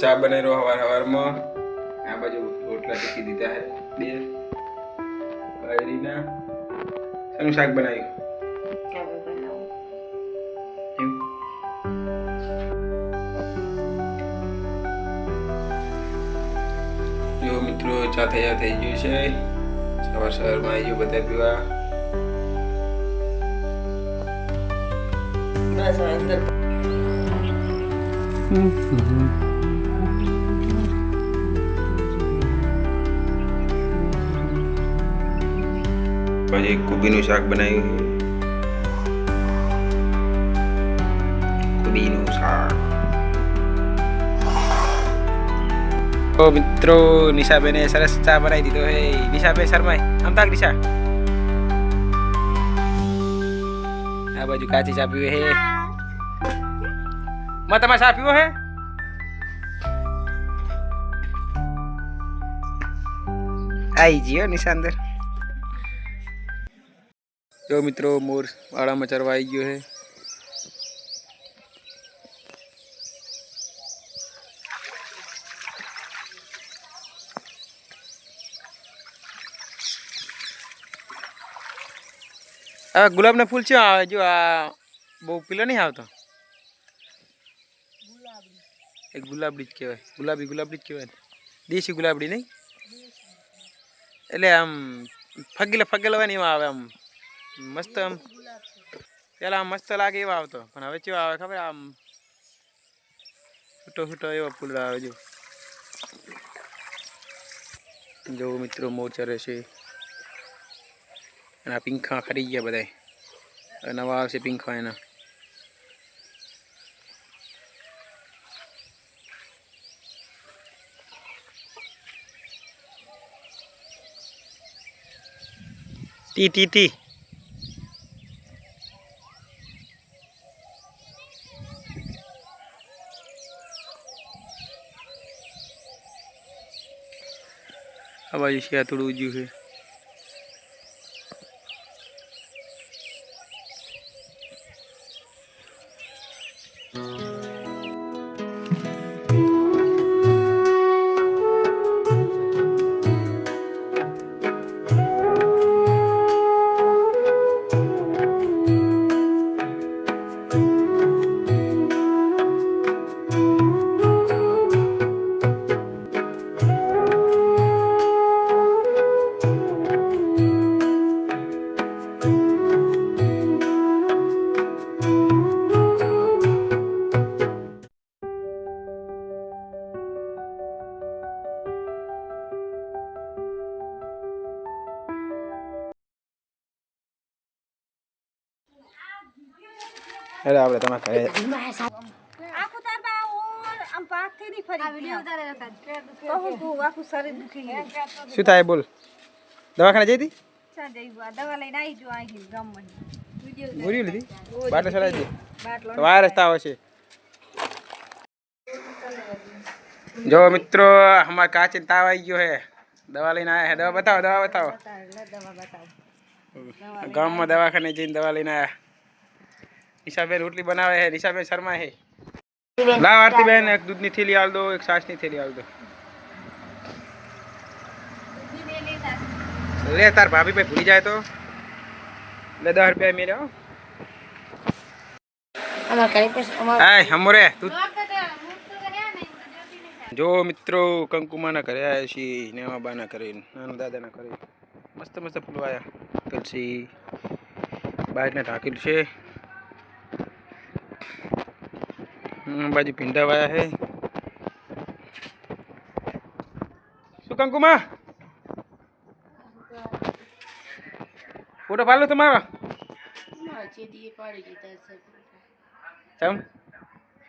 ચા બનાવી રહ્યો હવાર હવારમાં આ બાજુ રોટલા ટીકી દીધા હે બે બાજરીના શાનું શાક બનાવ્યું એવું? જો મિત્રો ચા તૈયાર થઈ ગયું છે સવાર સવારમાં આવી ગયો બધા પીવા બસ હવે અંદર પછી કોબીનું શાક બનાવ્યું કોબીનું શાક. તો મિત્રો, નિશાબેને સરસ ચા બનાવી દીધો હે નિશાબેન શર્માય આમ તાક નિશા. આ બાજુ કાચી ચા પીવે હે માં, તમારે ચા પીવો હે આઈ જીઓ, નિશા અંદર. જો મિત્રો મોર વાડામાં ચરવા આવી ગયો છે. આ ગુલાબના ફૂલ છે આવે જો આ બહુ પીલો નહીં આવતો? એ ગુલાબડી જ કહેવાય. ગુલાબી ગુલાબડી જ કહેવાય. દેશી ગુલાબડી નહીં? એટલે આમ ફગેલા ફગેલા હોય ને એમાં આવે આમ મસ્ત આમ. પેલા આમ મસ્ત લાગે એવા આવતો. પણ હવે કેવા આવે ખબર? આમ છૂટો છૂટો એવા ફૂલડા આવે જો. જો મિત્રો મોર ચરે છે અને પિંખા ખરી ગયા બધા નવા આવશે પીંખા એના. ટી ટી ટી. બાજુ છે આ થોડું ઊંચું છે. આપણે તમારે ઘરે આખું તાર બા ઓર આમ પાકથી નહીં ફરી આ વિડિયો ઉતારે કહું તું આખું શરીર દુખી ગયું. શું થાય બોલ. દવાખાને જઈ હતી? ચા જઈ દવા લઈને આવી જો ગમવાની વિડિયો ગોળી લીધી? બાટલો ચડાવી દે. બાટલો આ રસ્તા આવે છે. જો મિત્રો અમારે કાચી તાવ આવી ગયો હે. દવા લઈને આયા હે. દવા બતાવો દવા બતાવો. ગામમાં દવાખાને જઈને દવા લઈને આવ્યા નિશાબેન રોટલી બનાવે છે, ઈશાબેન શર્મા છે. લાવ આરતીબેન એક દૂધની થેલી આલ દો, એક છાશની થેલી આલ દો. લે તાર ભાભી ભાઈ ભૂલી જાય તો. લે દસ રૂપિયા હો. પછી તું જો મિત્રો, કંકુમાના ઘરે આવ્યા છીએ નેવા બાના ઘરે, નાના દાદાના ઘરે. મસ્ત મસ્ત ફૂલો આવ્યા તુલસી બહારને ઢાંકેલું છે. બાજુ ભીંડા વાયા હે. શું કંકુમા ફોટો પાડલો તમારો?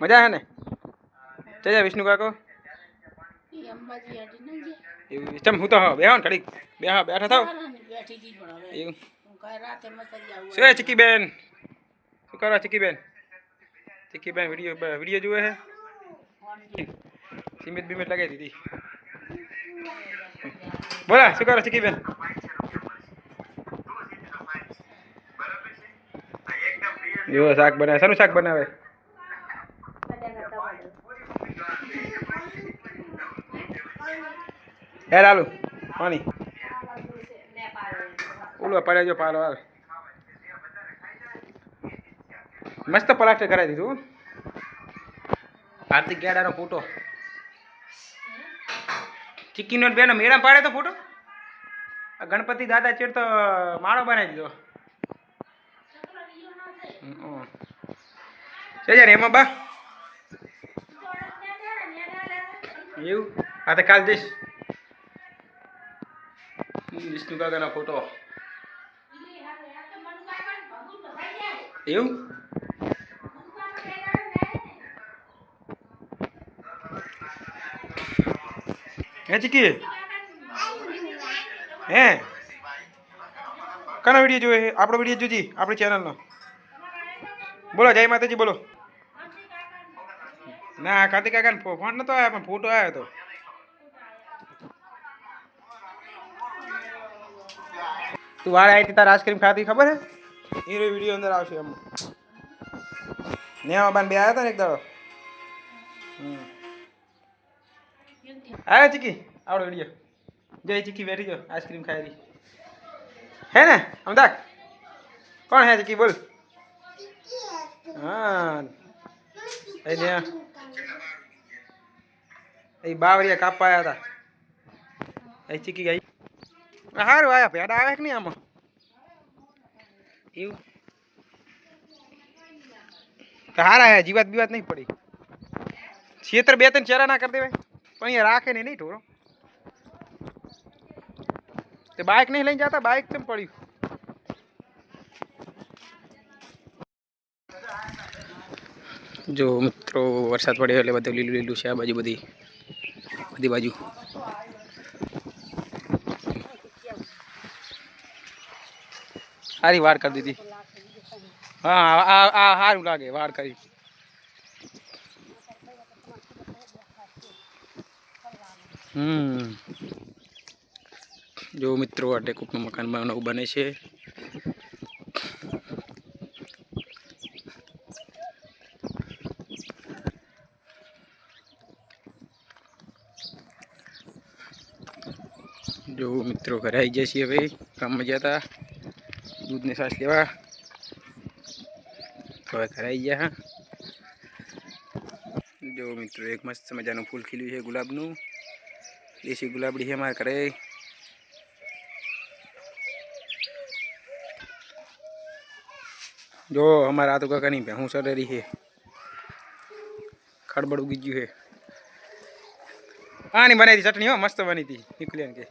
મજા હે ને? જજા વિષ્ણુ કાકો. ચમ હું તો બેહો ને ઘડીક. બેહા બેઠા થાવ. શું ચીકી બેન શું કરો ચીકી બેન ચીકી બેન વીડિયો વીડિયો જુએ છે સીમિત બીમિત લગાવી દીધી બોલા શું કરો ચીકી બેન જો શાક બનાવે શાનું શાક બનાવે હેર આલુ પાણી ઓલું પાડ્યા જો પાલો હાલ મસ્ત પલાસ્ટર કરાવી દીધું. હાર્દિક ગેડાનો ફોટો. ચિક્કીનો બેનો મેળા પાડે તો ફોટો? આ ગણપતિ દાદા ચેડ તો માળો બનાવી દીધો. છે યાર એમાં બા. એવું? હા, તો કાલ જઈશ. વિષ્ણુ કાકાનો ફોટો. એવું? હે ચીકી હે કનો વીડિયો જોઈએ છે? આપણો વીડિયો જોજી આપણી ચેનલનો બોલો જય માતાજી બોલો ના કાર્તિક કાકા ફોન નતો આવ્યો પણ ફોટો આવ્યો હતો તું વાળે આવી હતી તારે આઈસ્ક્રીમ ખાધી ખબર હે હીરો વીડિયો અંદર આવશે એમ નેવા બાન બે આવ્યા હતા ને એક દાડો આવ્યો ચીકી, આવડો વીડિયો જય ચીકી બેઠી જો આઈસ્ક્રીમ ખાઈ હે ને અમદાક કોણ હે ચીકી, બોલ. હા. એ ને એ બાવરિયા કાપાયા આવ્યા હતા એ ચીકી ગઈ. સારું આયા પેડા આવે કે નહીં આમાં? એવું. હારા આયા જીવાત બીવાત નહીં પડી. છેતર બે ત્રણ ચેરા ના કરી દેવાય. પણ અહીંયા રાખે ને નહીં ઢોરો તે બાઇક નહીં લઈને જતા બાઇક કેમ પડ્યું જો મિત્રો વરસાદ પડ્યો એટલે બધું લીલું લીલું છે આ બાજુ બધી બધી બાજુ સારી વાળ કરી દીધી હા આ આ- આ સારું લાગે વાળ કરી હમ. જો મિત્રો, આ ટેકુપનું મકાન નવું બને છે. જો મિત્રો, ઘરે આવી ગયા છીએ હવે. કામમાં ગયા હતા દૂધને સાસ લેવા. હવે ઘરે આવી ગયા. જો મિત્રો, એક મસ્ત મજાનું ફૂલ ખીલ્યું છે ગુલાબનું. देसी गुलाबड़ी है हमारे करे। जो हमारा तो का नहीं पे हूँ सर रही है। खड़बड़ उगी है। हाँ, आनी बनाई थी चटनी, हो, मस्त बनी थी, निकले के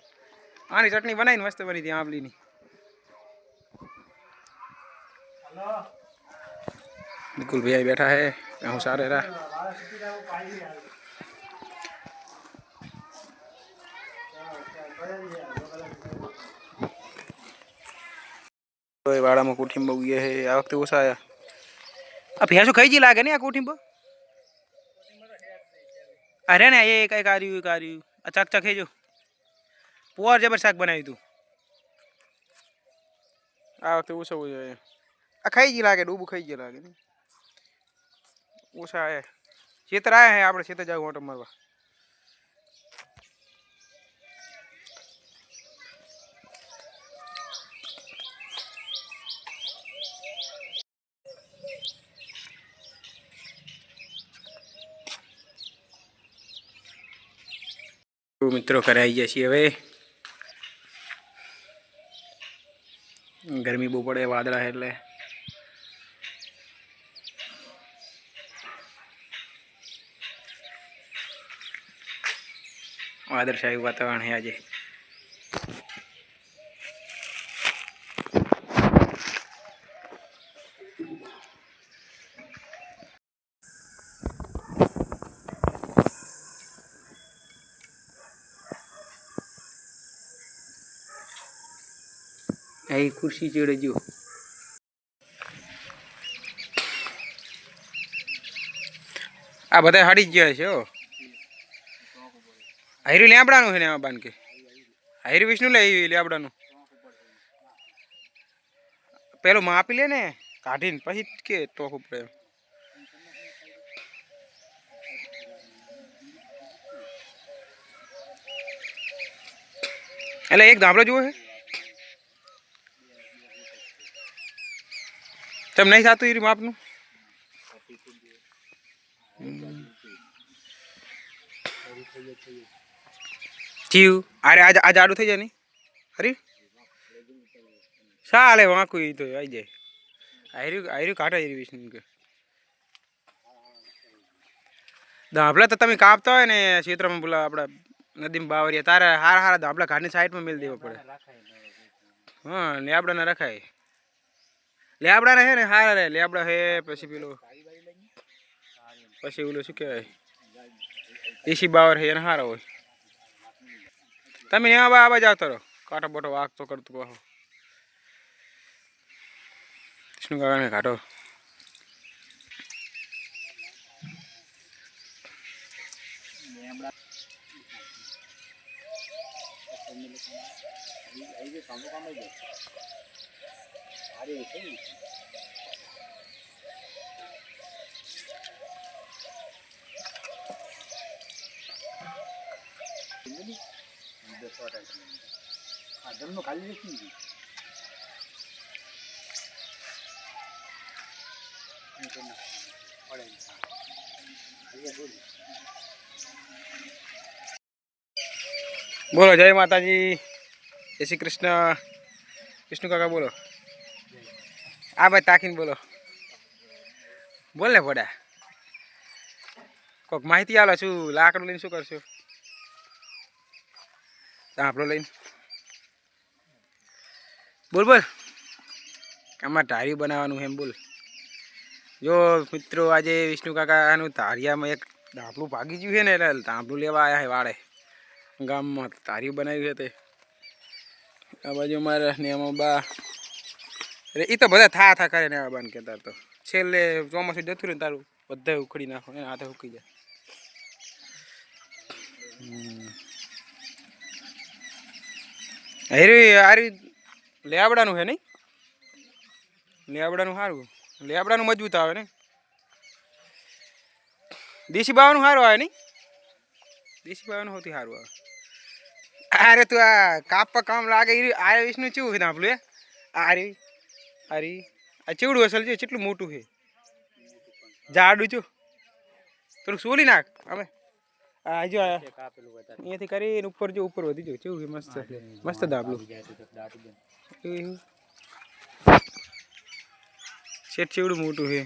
आनी हाँ, चटनी बनाई, मस्त बनी थी, आंवली नहीं। बिल्कुल भैया बैठा है हूँ सारे रहा વાડામાં કુઠિંબો ઉગે છે આ વખતે ઓછા આયા આ ભેંસો ખાઈ જી લાગે ને આ કુઠિંબો અરે ને એ કઈ કાર્યું કાર્યું આ ચક ચક જો પોર જબર શાક બનાવ્યું તું આ વખતે ઓછો જોઈએ આ ખાઈ જી લાગે ડૂબું ખાઈ જી લાગે ને ઓછા આયા ખેતર આયા હે આપણે ખેતર જાવ ઓટો મારવા તો મિત્રો કરાવી ગયા છીએ હવે. ગરમી બહુ પડે વાદળા એટલે. વાદળશાહી વાતાવરણ છે આજે. અહીં ખુરશી ચડે જો આ બધા હાડી જ ગયા છે, હો. હાયરું લેબડાનું છે ને આમાં બાન કે હાયરું વિષ્ણુ લે ઈ લેબડાનું. પેલું માપી લે ને, કાઢીને પછી કે ટોક પડે એટલે એક ધાબળો જુઓ છે તેમ નહીં થતું એ માપનું? જીવ. અરે, આજ આજ આડું થઈ જાય નહીં? હરી? ચાલે વાંકું એ તો આવી જાય. આયર્યું આયર્યું કાંટા જઈ વિષ્ણુ કે. દાંભલા તો તમે કાપતા હોય ને ક્ષેત્રમાં બોલા આપણા નદીમાં બાવરિયા, તારે હારા હારા દાંભલા ઘાટની સાઈડમાં મેળ દેવો પડે. હા લેબડાના રખાય. લેબડાના હે ને, હારા રે, લેબડા હે, પછી પેલો પછી ઓલું શું કહેવાય? એસી બાવર હે, એને હારા હોય. તમે બા આવા આવતો રહો. કાંટો બોટો વાગતો કરતો કહો વિષ્ણુ કાકાને કાઢો બોલો જય માતાજી જય શ્રી કૃષ્ણ વિષ્ણુ કાકા બોલો આ ભાઈ તાકીને બોલો. બોલ ને ભોડા. કોઈક માહિતી આલો છું, લાકડું લઈને શું કરશો? આપણો લઈને. બોલ બોલ. આમાં ઢાર્યું બનાવવાનું એમ બોલ. જો મિત્રો, આજે વિષ્ણુ કાકાનું ધારિયામાં એક ધાપલું ભાગી ગયું છે ને, એટલે ધાપલું લેવા આવ્યા છે વાળે ગામમાં તારી છે તે. આ બાજુ મારા ને આમાં બા અરે એ તો બધા થા થા કરે ને આ બાને કહેતા તો છેલ્લે ચોમાસું જતું રહે તારું બધા ઉખડી નાખો ને હાથે ઉકી જાય. હેરી હારી લેબડાનું છે નહીં? લેબડાનું સારું લેબડાનું મજબૂત આવે ને? દેશી બાવાનું સારું આવે નહીં? દેશી બાવાનું સૌથી સારું આવે. અરે તું આ કાપવા કામ લાગે આ વિષ્ણુ ચેવું છે આપણું એ આરે અરે, આ ચેવડું અસલ છે? કેટલું મોટું છે? જાડું છું? થોડુંક સોલી નાખ અમે આ જો અહીંયાથી કરીને ઉપર જો, ઉપર વધી જો. કેવું મસ્ત મસ્ત દાબલું. શેઠ ચેવડું મોટું છે?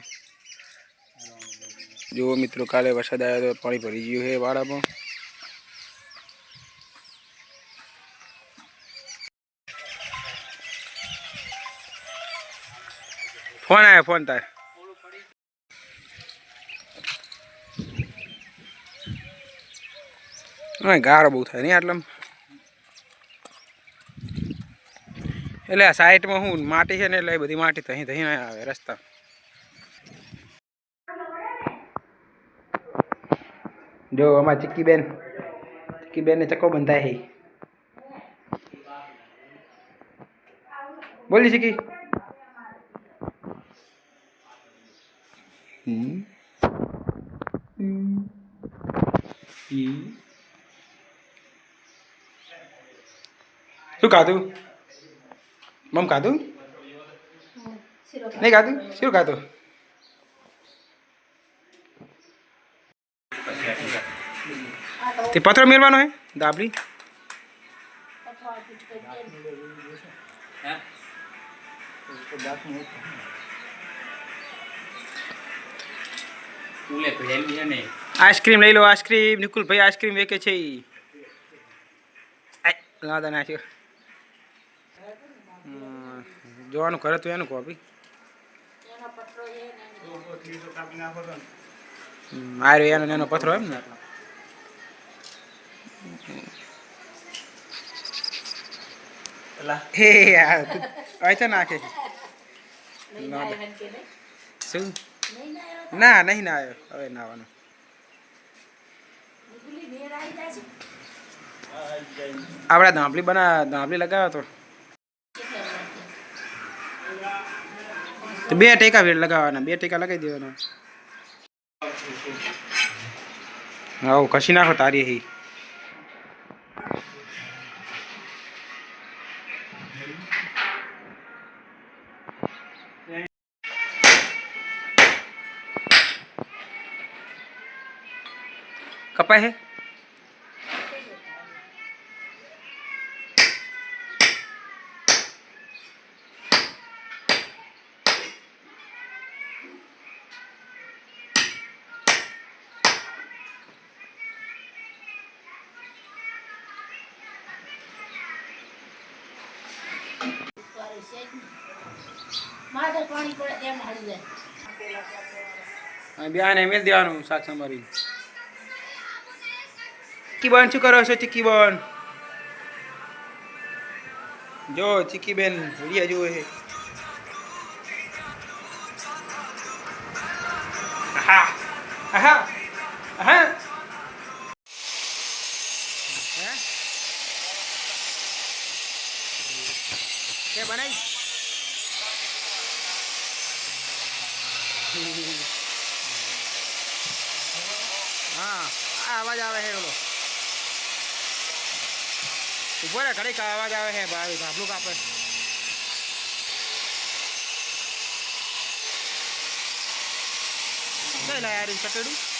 જુઓ મિત્રો, કાલે વરસાદ આવ્યો તો પાણી ભરી ગયું છે વાડામાં. ફોન આવ્યો ફોન તાર. હા ગારો બહુ થાય નહીં આટલા એટલે આ સાઈડમાં હું માટી છે ને એટલે બધી માટી તહીં તહીં આવે રસ્તા. જો અમાર ચિક્કી બેન ચિક્કી બેન ને ચક્કો બંધાય છે. બોલી ચિક્કી. હમ. હમ. હમ. શું ખાધું મમ ખાધું નહીં ખાધું શું ખાધું તે પથરો મેળવાનો હે દાબડી આઈસ્ક્રીમ લઈ લો ice cream. Nikulbhai ice cream વેકે છે લાદા નાખ્યો. જોવાનું કરે તો એનું કોપી. આ એનો એનો પથરો એમ ને. હે આ નાખે. શું? ના, નહીં ના આવ્યો. હવે નાવાનો આપણે ધાંપલી બના ધાંપલી લગાવ્યો તો બે ટેકા વેડ લગાવવાના, બે ટેકા લગાવી દેવાના. આવું કશી નાખો તારી હી. મારે પાણી પડે એમ હાલી જાય બ્યાને મેલ દેવાનું શાક સંભારી ચીકી શું કરો છો ચીકી બેન? જો ચીકી બેન, વિડિયા જુએ? કે બનાઈ? હા, આ અવાજ આવે છે ઓલો. ઊભો રે ઘડીક આ અવાજ આવે છે ભાઈ ભાભલું કાપે. કઈ લાય ચટેડું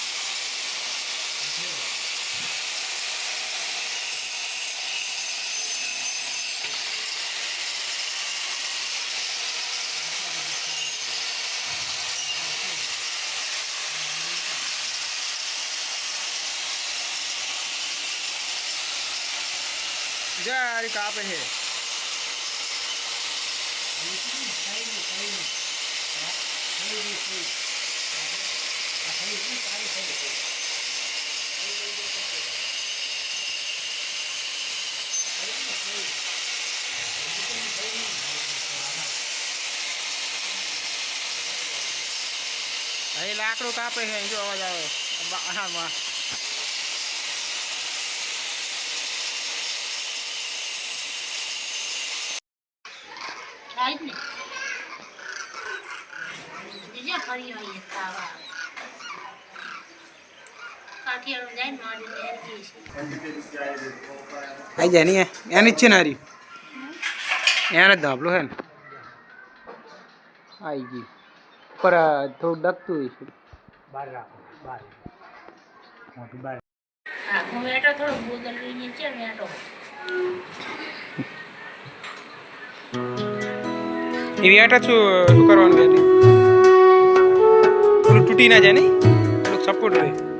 જારી કાપે છે અહીં લાકડું કાપે છે અહીં જો અવાજ આવે બા- હા, વાહ. થાય જ ને બીજા ફરી હોય ખાવા કાઠિયાવાડ જાય ને મારી હેરકી છે આઈ જાય નહીં એની જ છે ને હારી એને જ ધાબલો છે ને આવી ગઈ પર થોડું ડકતું હોય મેટો થોડો બોદલ લઈને છે મેટો એવી આટા શું શું કરવાનું છે પેલું તૂટી ના જાય નહીં સપોર્ટ રહે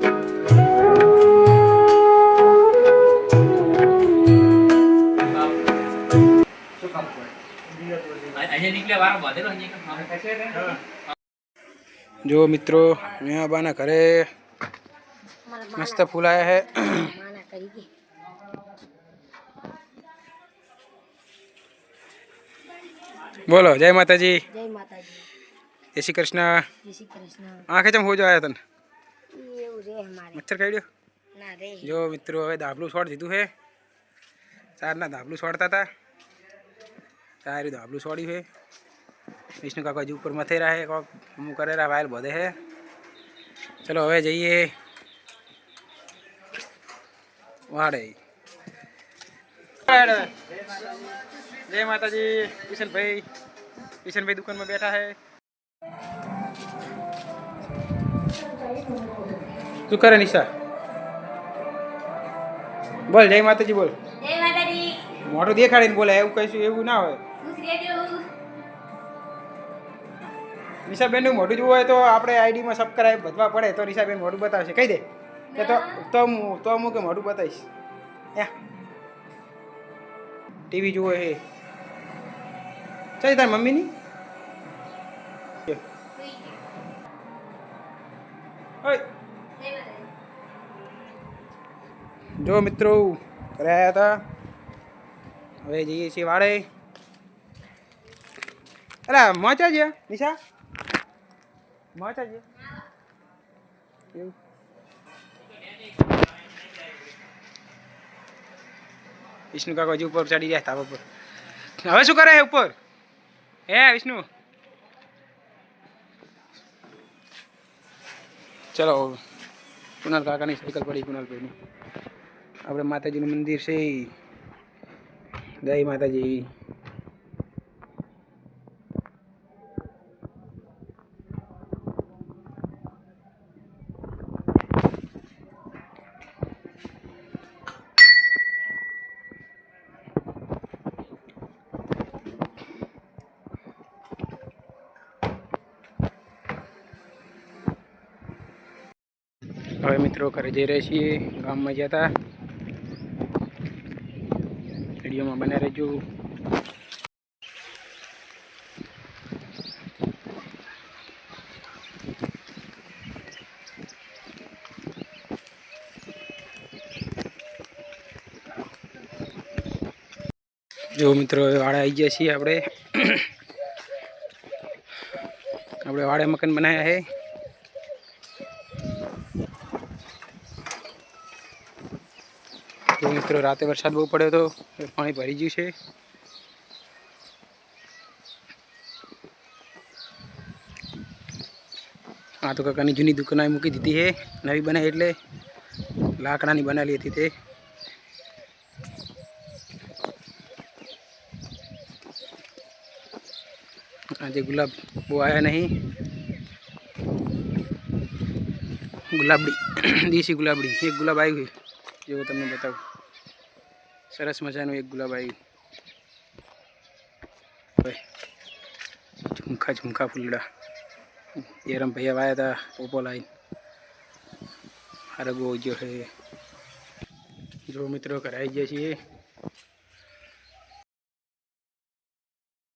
જો મિત્રો મેં બાના ઘરે મસ્ત ફૂલ આયા હે માના કરી દે બોલો જય માતાજી જય માતાજી જય શ્રી કૃષ્ણ જય શ્રી કૃષ્ણ આંખે ચમ હોજો આવ્યા તને એવું રે અમારે મચ્છર કાઢ્યો ના રે જો મિત્રો હવે દાબલું છોડ દીધું છે ચારના દાબલું છોડતા હતા સારું દાબલું છોડ્યું છે. વિષ્ણુ કાકા હજુ ઉપર મથે રહે કોક અમુક કરે રહ્યા વાયલ બધે છે. ચલો હવે જઈએ. વાડે. જય માતાજી કિશનભાઈ. કિશનભાઈ દુકાનમાં બેઠા છે. શું કરે નિશા? બોલ જય માતાજી બોલ. જય માતાજી. મોઢું દેખાડીને બોલે એવું કહીશું એવું ના હોય. નિશાબેનનું મોઢું જોવું હોય તો આપણે આઈડીમાં સબસ્ક્રાઈબ વધવા પડે તો નિશાબેન મોઢું બતાવશે. કહી દે. કે તો તો હું તો હું કે મોઢું બતાવીશ. યા. ટીવી જુઓ હે. ચાલી તાર મમ્મીની. જો મિત્રો આવ્યા હતા હવે જઈએ છીએ વાડે. અલા મોચા છે નિશા? મોચા છે એવું. વિષ્ણુ કાકો હજી ઉપર ચડી ગયા તાપ પર હવે શું કરે ઉપર? હે, વિષ્ણુ? ચલો કુનાલ કાકાની સાયકલ પડી કુનાલભાઈની આપણે માતાજીનું મંદિર છે જય માતાજી. મિત્રો ઘરે જઈ રહ્યા છીએ, ગામમાં ગયા હતા વિડીયોમાં બને રહેજો. જો મિત્રો વાળા આવી ગયા છીએ આપણે. આપણે વાડે મકાન બનાવ્યા છે જો મિત્રો રાતે વરસાદ બહુ પડ્યો હતો પાણી ભરી ગયું છે. આ તો કાકાની જૂની દુકાન મૂકી દીધી છે, નવી બનાવી એટલે લાકડાની બનાવેલી હતી તે. આજે ગુલાબ બહુ આવ્યા નહીં. ગુલાબડી, દેશી ગુલાબડી, એક ગુલાબ આવ્યું છે, જેવું તમને બતાવું. સરસ મજાનું એક ગુલાબ આવ્યું ઝુમખા ઝુમખા ફૂલડા. એરમ ભૈયા વાયા હતા પોપો લાઈન. બહુ ગયો છે. જો મિત્રો કરાવી ગયા છીએ.